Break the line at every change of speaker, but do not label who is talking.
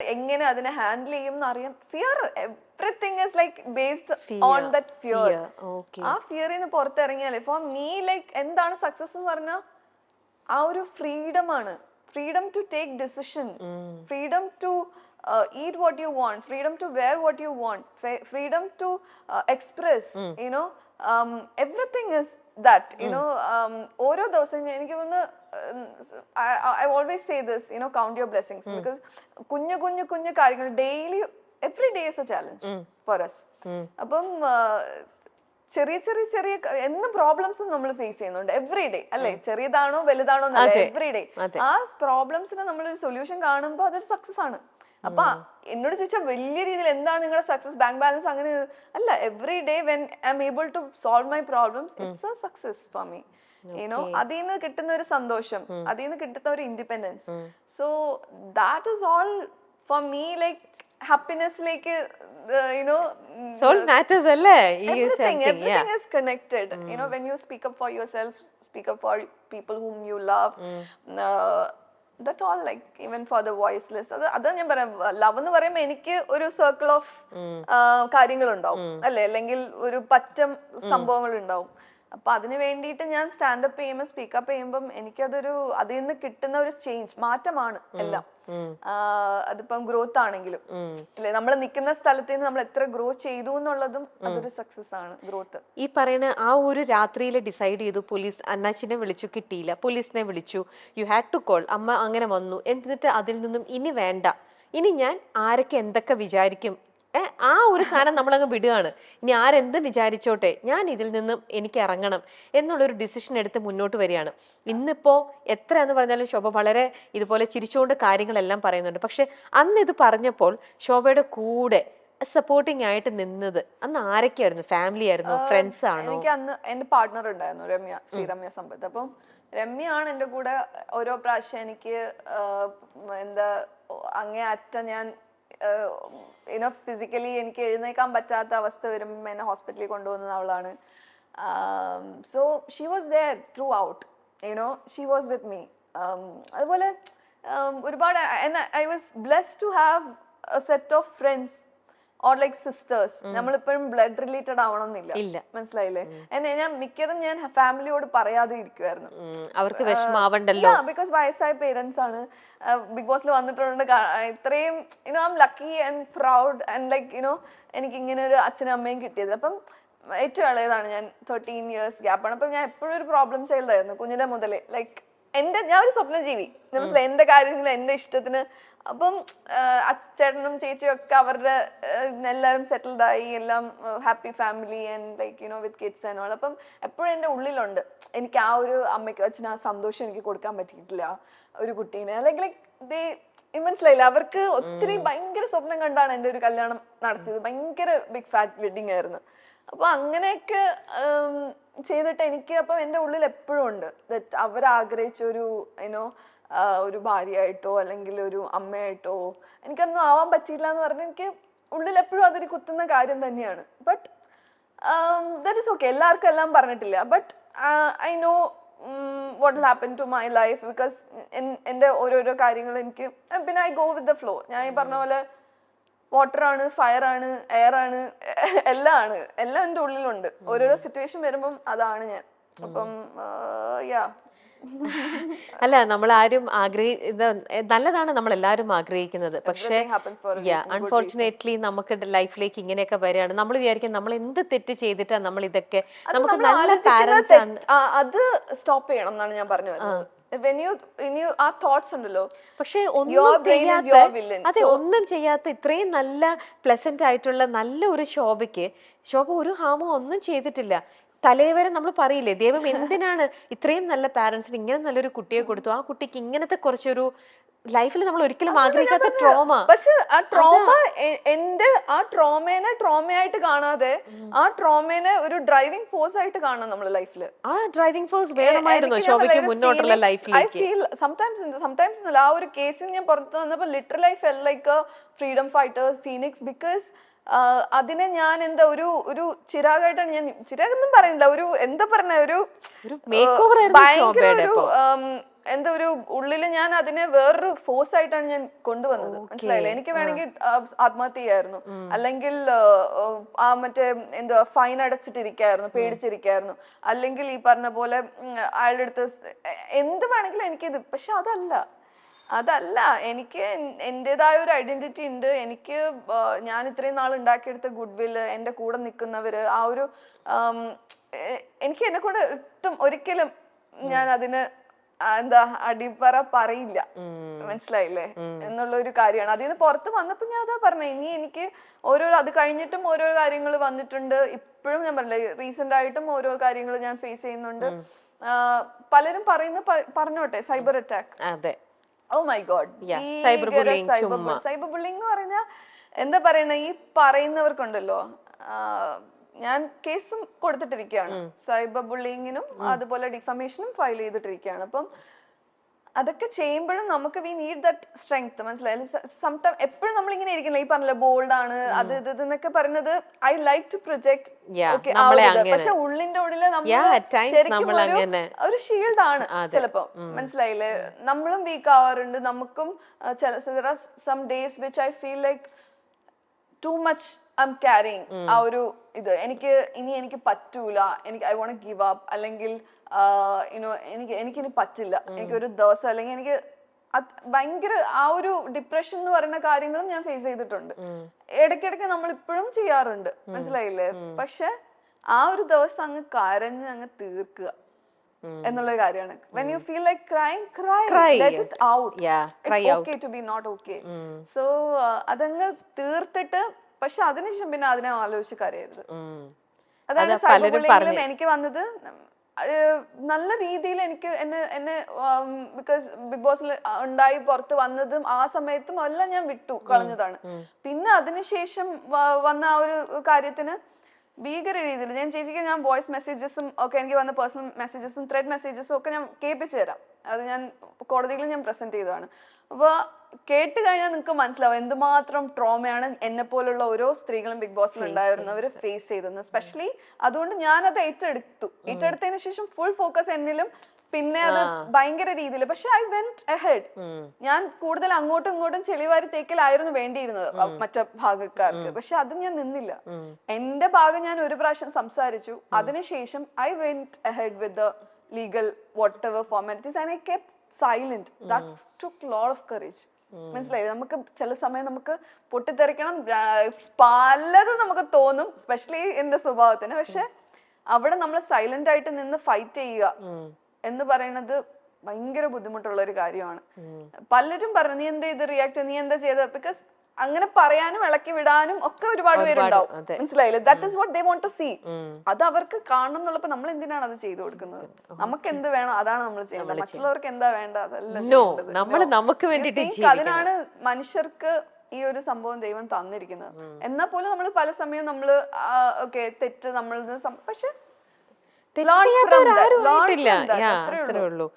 എങ്ങനെ അതിനെ ഹാൻഡിൽ ചെയ്യും എന്ന് അറിയാം fear everything is like based on that fear ആ ഫിയറിൽ നിന്ന് പുറത്തിറങ്ങിയാലേ ഫോർ മീ ലൈക്ക് എന്താണ് സക്സസ് എന്ന് പറഞ്ഞാൽ ആ ഒരു ഫ്രീഡം ആണ്. Freedom to take decision freedom to eat what you want freedom to wear what you want freedom to express you know everything is that you know ഓരോ ദിവസം എനിക്ക് തോന്നുന്നു I always say this you know count your blessings because കുഞ്ഞു കുഞ്ഞു കുഞ്ഞു കാര്യങ്ങൾ daily every day is a challenge for us അപ്പം ആ, ചെറിയ ചെറിയ ചെറിയ എന്നും പ്രോബ്ലംസും നമ്മൾ ഫേസ് ചെയ്യുന്നുണ്ട് എവറി ഡേ അല്ലെ? ചെറിയതാണോ വലുതാണോ എന്നല്ല. Every day. ആ പ്രോബ്ലംസിന് നമ്മളൊരു സൊല്യൂഷൻ കാണുമ്പോൾ അതൊരു സക്സസ് ആണ്. അപ്പൊ എന്നോട് ചോദിച്ചാൽ വലിയ രീതിയിൽ എന്താണ് നിങ്ങളുടെ സക്സസ് ബാങ്ക് ബാലൻസ് അങ്ങനെ അല്ല every day when I am able to solve my problems it's a success for me you know അതിൽ നിന്ന് കിട്ടുന്ന ഒരു സന്തോഷം അതിൽ നിന്ന് കിട്ടുന്ന ഒരു independence so that is all for me like ഹാപ്പിനെസ്സിലേക്ക് you know
matters അല്ലേ? something, yeah.
everything speak connected. You know when you speak up for yourself speak up for all like even for the the voiceless അത് അത് ഞാൻ പറയാം love എന്ന് പറയുമ്പോൾ എനിക്ക് ഒരു circle of കാര്യങ്ങളുണ്ടാവും അല്ലെ? അല്ലെങ്കിൽ ഒരു പറ്റം സംഭവങ്ങൾ ഉണ്ടാവും അപ്പൊ അതിന് വേണ്ടിയിട്ട് ഞാൻ സ്റ്റാൻഡപ്പ് ചെയ്യുമ്പോൾ സ്പീക്കപ്പ് ചെയ്യുമ്പം എനിക്കതൊരു അതിൽ നിന്ന് കിട്ടുന്ന ഒരു ചേഞ്ച് മാറ്റമാണ് എല്ലാം. അതിപ്പം ഗ്രോത്ത് ആണെങ്കിലും. അല്ലെ? നമ്മൾ നിൽക്കുന്ന സ്ഥലത്ത് നിന്ന് നമ്മൾ എത്ര ഗ്രോ ചെയ്തു എന്നുള്ളതും അതൊരു സക്സസ് ആണ് ഗ്രോത്ത്
ഈ പറയുന്ന ആ ഒരു രാത്രിയിൽ ഡിസൈഡ് ചെയ്തു പോലീസ് അന്നാച്ചിനെ വിളിച്ചു കിട്ടിയില്ല. പോലീസിനെ വിളിച്ചു. യു ഹാഡ് ടു കോൾ അമ്മ അങ്ങനെ വന്നു. എന്നിട്ട് അതിൽ നിന്നും ഇനി വേണ്ട. ഇനി ഞാൻ ആരൊക്കെ എന്തൊക്കെ വിചാരിക്കും ആ ഒരു സാധനം നമ്മളങ്ങ് വിടുകയാണ്. ഇനി ആരെന്ത് വിചാരിച്ചോട്ടെ ഞാൻ ഇതിൽ നിന്നും എനിക്ക് ഇറങ്ങണം എന്നുള്ളൊരു ഡിസിഷൻ എടുത്ത് മുന്നോട്ട് വരികയാണ്. ഇന്നിപ്പോൾ എത്ര എന്ന് പറഞ്ഞാലും ശോഭ വളരെ ഇതുപോലെ ചിരിച്ചുകൊണ്ട് കാര്യങ്ങളെല്ലാം പറയുന്നുണ്ട്. പക്ഷെ അന്ന് ഇത് പറഞ്ഞപ്പോൾ ശോഭയുടെ കൂടെ സപ്പോർട്ടിങ് ആയിട്ട് നിന്നത് അന്ന് ആരൊക്കെയായിരുന്നു? ഫാമിലി ആയിരുന്നു? ഫ്രണ്ട്സ് ആണോ?
എനിക്ക് അന്ന് എന്റെ പാർട്ണർ ഉണ്ടായിരുന്നു രമ്യ ശ്രീരമ്യ സമ്പത്ത്. അപ്പം രമ്യയാണ് എന്റെ കൂടെ ഓരോ പ്രാവശ്യം എനിക്ക് എന്താ അങ്ങേ അറ്റ ഞാൻ ഇനോ ഫിസിക്കലി എനിക്ക് എഴുന്നേക്കാൻ പറ്റാത്ത അവസ്ഥ വരുമ്പോൾ എന്നെ ഹോസ്പിറ്റലിൽ കൊണ്ടുപോകുന്നത് അവളാണ്. So she was there throughout you know she was with me അതുപോലെ ഒരുപാട് I was bless to have a set of friends or like sisters നമ്മളിപ്പോഴും ബ്ലഡ് റിലേറ്റഡ് ആവണമെന്നില്ല.
ഇല്ല.
മനസ്സിലായില്ലേ? എന്നെ ഞാൻ മിക്കതും ഞാൻ ഫാമിലിയോട് പറയാതെ ഇരിക്കുമായിരുന്നു
അവർക്ക് വിഷമാവണ്ടല്ലോ
ബിക്കോസ് വയസ്സായ പേരൻസ് ആണ്. ബിഗ് ബോസിൽ വന്നിട്ടുണ്ട്. ഇത്രയും you know I'm lucky and proud and like you know എനിക്ക് ഇങ്ങനെ ഒരു അച്ഛനും അമ്മയും കിട്ടിയത്. അപ്പം ഏറ്റവും ഇളയതാണ് ഞാൻ തേർട്ടീൻ ഇയേഴ്സ് ഗ്യാപ്പാണ് അപ്പം ഞാൻ എപ്പോഴും ഒരു പ്രോബ്ലം ചൈൽഡ് ആയിരുന്നു കുഞ്ഞിലെ മുതലേ. ലൈക്ക് എന്റെ ഞാൻ ഒരു സ്വപ്നജീവി മനസ്സിലായി? എന്റെ കാര്യങ്ങളും എന്റെ ഇഷ്ടത്തിന്. അപ്പം അച്ചേട്ടനും ചേച്ചിയും ഒക്കെ അവരുടെ എല്ലാരും എല്ലാവരും സെറ്റിൽഡ് ആയി. എല്ലാം happy family and like you know with kids and all അപ്പം എപ്പോഴും എന്റെ ഉള്ളിലുണ്ട്. എനിക്ക് ആ ഒരു അമ്മയ്ക്ക് അച്ഛന് ആ സന്തോഷം എനിക്ക് കൊടുക്കാൻ പറ്റിയിട്ടില്ല ഒരു കുട്ടീനെ. അല്ലെങ്കിൽ ദേ മനസ്സിലായില്ല? അവർക്ക് ഒത്തിരി ഭയങ്കര സ്വപ്നം കണ്ടാണ് എന്റെ ഒരു കല്യാണം നടത്തിയത്. ഭയങ്കര ബിഗ് ഫാറ്റ് വെഡിങ് ആയിരുന്നു. അപ്പൊ അങ്ങനെയൊക്കെ ചെയ്തിട്ട് എനിക്ക് അപ്പം എന്റെ ഉള്ളിൽ എപ്പോഴും ഉണ്ട്. ദറ്റ് അവർ ആഗ്രഹിച്ച ഒരു യുനോ ഒരു ഭാര്യയായിട്ടോ അല്ലെങ്കിൽ ഒരു അമ്മയായിട്ടോ എനിക്കൊന്നും ആവാൻ പറ്റിയില്ല എന്ന് പറഞ്ഞ് എനിക്ക് ഉള്ളിൽ എപ്പോഴും അതൊരു കുത്തുന്ന കാര്യം തന്നെയാണ്. ബട്ട് ദറ്റ് ഇസ് ഓക്കെ എല്ലാവർക്കും എല്ലാം പറഞ്ഞിട്ടില്ല. But I know what happen to my life because എന്റെ ഓരോരോ കാര്യങ്ങൾ എനിക്ക് പിന്നെ I go with the flow ഞാൻ ഈ പറഞ്ഞ പോലെ വാട്ടർ ഫയറാണ് ഫയർ ആണ് എയർ ആണ് എല്ലാം ആണ് എല്ലാം എന്റെ ഉള്ളിലുണ്ട്. ഓരോരോ സിറ്റുവേഷൻ വരുമ്പം അതാണ് ഞാൻ. അപ്പം യാ
അല്ല നമ്മൾ ആരും ആഗ്രഹി നല്ലതാണ് നമ്മൾ എല്ലാവരും ആഗ്രഹിക്കുന്നത് പക്ഷേ അൺഫോർച്ചുനേറ്റ്ലി നമുക്ക് ലൈഫിലേക്ക് ഇങ്ങനെയൊക്കെ വരികയാണ്. നമ്മൾ വിചാരിക്കും നമ്മൾ എന്ത് തെറ്റ് ചെയ്തിട്ടാ നമ്മൾ ഇതൊക്കെ നമുക്ക് നല്ല പാരന്റ്സ് ആണ്.
അത് സ്റ്റോപ്പ് ചെയ്യണം എന്നാണ് ഞാൻ പറഞ്ഞു വരുന്നത്. വെൻ യു യു ആ തോട്ട്സ് ഉണ്ടല്ലോ.
പക്ഷേ ഒന്നും ചെയ്യാത്ത അതെ ഒന്നും ചെയ്യാത്ത ഇത്രയും നല്ല പ്ലസന്റ് ആയിട്ടുള്ള നല്ല ഒരു ശോഭയ്ക്ക് ശോഭ ഒരു ഹാമോ ഒന്നും ചെയ്തിട്ടില്ല. തലേവരെ നമ്മൾ പറയില്ലേ ദൈവം എന്തിനാണ് ഇത്രയും നല്ല പാരന്റ്സിന് ഇങ്ങനെ നല്ലൊരു കുട്ടിയെ കൊടുത്തു? ആ കുട്ടിക്ക് ഇങ്ങനത്തെ കുറച്ചൊരു ലൈഫിൽ നമ്മൾ ഒരിക്കലും ആഗ്രഹിക്കാത്ത ട്രോമ
പക്ഷെ ആ ട്രോമ എന്റെ ആ ട്രോമേനെ ട്രോമയായിട്ട് കാണാതെ ആ ട്രോമേനെ ഒരു ഡ്രൈവിംഗ് ഫോഴ്സ് ആയിട്ട് കാണാം നമ്മൾ ലൈഫിൽ
ആ ഡ്രൈവിംഗ് ഫോഴ്സ് വേണമായിരുന്നു ശോഭയ്ക്ക് മുന്നോട്ടുള്ള
ഐ
ലൈഫിലേക്ക്.
ഫീൽ സംടൈംസ് സംടൈംസ് ആ ഒരു കേസിൽ ഞാൻ പുറത്ത് വന്നപ്പോൾ literal life fell like freedom fighter phoenix because അതിനെ ഞാൻ എന്താ ഒരു ഒരു ചിരാഗായിട്ടാണ് ഞാൻ ചിരാഗ് എന്നും പറയുന്നില്ല. ഒരു എന്താ പറഞ്ഞ ഒരു ഭയങ്കര ഒരു എന്താ ഒരു ഉള്ളിൽ ഞാൻ അതിനെ വേറൊരു ഫോഴ്സ് ആയിട്ടാണ് ഞാൻ കൊണ്ടുവന്നത്. മനസ്സിലായില്ല? എനിക്ക് വേണമെങ്കിൽ ആത്മഹത്യയായിരുന്നു ആത്മഹത്യ ചെയ്യായിരുന്നു. അല്ലെങ്കിൽ ആ, മറ്റേ എന്താ ഫൈൻ അടച്ചിട്ടിരിക്കായിരുന്നു പേടിച്ചിരിക്കായിരുന്നു. അല്ലെങ്കിൽ ഈ പറഞ്ഞ പോലെ അയാളുടെ അടുത്ത് എന്ത് വേണമെങ്കിലും എനിക്കിത് പക്ഷെ അതല്ല. അതല്ല. എനിക്ക് എന്റെതായ ഒരു ഐഡന്റിറ്റി ഉണ്ട്. എനിക്ക് ഞാൻ ഇത്രയും നാൾ ഉണ്ടാക്കിയെടുത്ത ഗുഡ് വില്ല് എന്റെ കൂടെ നിൽക്കുന്നവര് ആ ഒരു എനിക്ക് എന്നെ കൊണ്ട് ഒട്ടും ഒരിക്കലും ഞാൻ അതിന് എന്താ അടിപ്പറ പറയില്ല. മനസ്സിലായില്ലേ? എന്നുള്ള ഒരു കാര്യമാണ്. അതിൽ നിന്ന് പുറത്ത് വന്നപ്പോ ഞാൻ അതാ പറഞ്ഞേ ഇനി എനിക്ക് ഓരോ അത് കഴിഞ്ഞിട്ടും ഓരോ കാര്യങ്ങൾ വന്നിട്ടുണ്ട്. ഇപ്പോഴും ഞാൻ പറഞ്ഞില്ല റീസെന്റ് ആയിട്ടും ഓരോ കാര്യങ്ങൾ ഞാൻ ഫേസ് ചെയ്യുന്നുണ്ട്. പലരും പറയുന്ന പറഞ്ഞോട്ടെ സൈബർ അറ്റാക്ക്
അതെ.
ഓ my god
cyber.
Cyber bullying എന്ന് പറഞ്ഞാൽ എന്താ പറയണ ഈ പറയുന്നവർക്കുണ്ടല്ലോ ഞാൻ കേസും കൊടുത്തിട്ടിരിക്കുകയാണ്. സൈബർ ബുള്ളിങ്ങിനും അതുപോലെ ഡിഫമേഷനും ഫയൽ ചെയ്തിട്ടിരിക്കുകയാണ്. അപ്പം അതൊക്കെ ചെയ്യുമ്പോഴും നമുക്ക് വി നീഡ് ദറ്റ് സ്ട്രെങ്ത്. മനസ്സിലായി? സംടൈം എപ്പോഴും നമ്മൾ ഇങ്ങനെ ഇരിക്കില്ല ഈ പറഞ്ഞില്ല ബോൾഡ് ആണ് അത് ഇത് എന്നൊക്കെ പറയുന്നത് ഐ ലൈക്ക് ടു പ്രൊജക്ട്. പക്ഷെ ഉള്ളിന്റെ
ഉള്ളിൽ
നമ്മൾ ഒരു- ഷീൽഡ് ആണ്. ചിലപ്പോ. മനസ്സിലായില്ലേ? നമ്മളും വീക്ക് ആവാറുണ്ട്. നമുക്കും ചില some days which I feel like too much I am carrying ആ ഒരു ഇത്. എനിക്ക് ഇനി എനിക്ക് പറ്റൂല. എനിക്ക് ഐ വോണ്ട് ഗിവ് അപ്പ് അല്ലെങ്കിൽ യുനോ എനിക്ക് എനിക്കിനി പറ്റില്ല. എനിക്കൊരു ദിവസം അല്ലെങ്കിൽ എനിക്ക് ഭയങ്കര ആ ഒരു ഡിപ്രഷൻ എന്ന് പറയുന്ന കാര്യങ്ങളും ഞാൻ ഫേസ് ചെയ്തിട്ടുണ്ട്. ഇടയ്ക്കിടയ്ക്ക് നമ്മൾ ഇപ്പോഴും ചെയ്യാറുണ്ട് മനസ്സിലായില്ലേ? പക്ഷെ ആ ഒരു ദിവസം അങ്ങ് കരഞ്ഞ് അങ്ങ് തീർക്കുക എന്നുള്ള കാര്യമാണ്. When you feel like crime cry out to be not okay so അതങ്ങ് തീർത്തിട്ട് പക്ഷെ അതിനുശേഷം പിന്നെ അതിനെ ആലോചിച്ച് കരയരുത്.
അതായത്
അതാണ്
അതാ പലരും
സൈബർ എനിക്ക് വന്നത് നല്ല രീതിയിൽ എനിക്ക് എന്നെ എന്നെ ബിക്കോസ് ബിഗ് ബോസിൽ ഉണ്ടായി പുറത്ത് വന്നതും ആ സമയത്തും എല്ലാം ഞാൻ വിട്ടു കളഞ്ഞതാണ്. പിന്നെ അതിനുശേഷം വന്ന ആ ഒരു കാര്യത്തിന് ഭീകര രീതിയിൽ ഞാൻ ചേച്ചിക്ക് ഞാൻ വോയിസ് മെസ്സേജസും ഒക്കെ എനിക്ക് വന്ന പേഴ്സണൽ മെസ്സേജസും ത്രെഡ് മെസ്സേജസും ഒക്കെ ഞാൻ കേൾപ്പിച്ചു തരാം. അത് ഞാൻ കോടതിയിൽ ഞാൻ പ്രസന്റ് ചെയ്തതാണ്. അപ്പോൾ കേട്ട് കഴിഞ്ഞാൽ നിങ്ങൾക്ക് മനസ്സിലാവും എന്തുമാത്രം ട്രോമയാണ് എന്നെ പോലുള്ള ഓരോ സ്ത്രീകളും ബിഗ് ബോസിൽ ഉണ്ടായിരുന്നവർ ഫേസ് ചെയ്തത്. സ്പെഷ്യലി അതുകൊണ്ട് ഞാനത് ഏറ്റെടുത്തു. ഏറ്റെടുത്തതിന് ശേഷം ഫുൾ ഫോക്കസ് എന്നിലും പിന്നെ അത് ഭയങ്കര രീതിയിൽ പക്ഷെ ഐ വെന്റ് അഹെഡ് ഞാൻ കൂടുതൽ അങ്ങോട്ടും ഇങ്ങോട്ടും ചെളിവാരി തേക്കലായിരുന്നു വേണ്ടിയിരുന്നത് മറ്റ ഭാഗക്കാർക്ക്. പക്ഷെ അത് ഞാൻ നിന്നില്ല. എന്റെ ഭാഗം ഞാൻ ഒരു പ്രാവശ്യം സംസാരിച്ചു. അതിനുശേഷം I went ahead with the legal whatever formalities and I kept silent that took lot of courage മനസ്സിലായി? നമുക്ക് ചില സമയം നമുക്ക് പൊട്ടിത്തെറിക്കണം. പലതും നമുക്ക് തോന്നും സ്പെഷ്യലി എന്റെ സ്വഭാവത്തിന്. പക്ഷെ അവിടെ നമ്മൾ സൈലന്റ് ആയിട്ട് നിന്ന് ഫൈറ്റ് ചെയ്യുക. എന്ന് പറയുന്നത് ഭയങ്കര ബുദ്ധിമുട്ടുള്ള ഒരു കാര്യമാണ് പലരും പറഞ്ഞു നീ എന്താ ഇത് റിയാക്ട് നീ എന്താ ചെയ്തത് ബിക്കോസ് അങ്ങനെ പറയാനും ഇളക്കി വിടാനും ഒക്കെ ഒരുപാട് പേരുണ്ടാവും. മനസ്സിലായില്ലേ? That is what they want to see അത് അവർക്ക് കാണണം എന്നുള്ളപ്പോ നമ്മൾ എന്തിനാണ് അത് ചെയ്തു കൊടുക്കുന്നത്? നമുക്ക് എന്ത് വേണം? അതാണ് നമ്മൾ ചെയ്യുന്നത് മറ്റുള്ളവർക്ക് എന്താ വേണ്ട? അതല്ല
നമുക്ക് വേണ്ടിയിട്ട്
അതിനാണ് മനുഷ്യർക്ക് ഈ ഒരു സംഭവം ദൈവം തന്നിരിക്കുന്നത്. എന്നാൽ പോലും നമ്മൾ പല സമയം നമ്മൾ ഓക്കെ തെറ്റ് നമ്മൾ പക്ഷെ അത്രേ.
ഉള്ളൂ.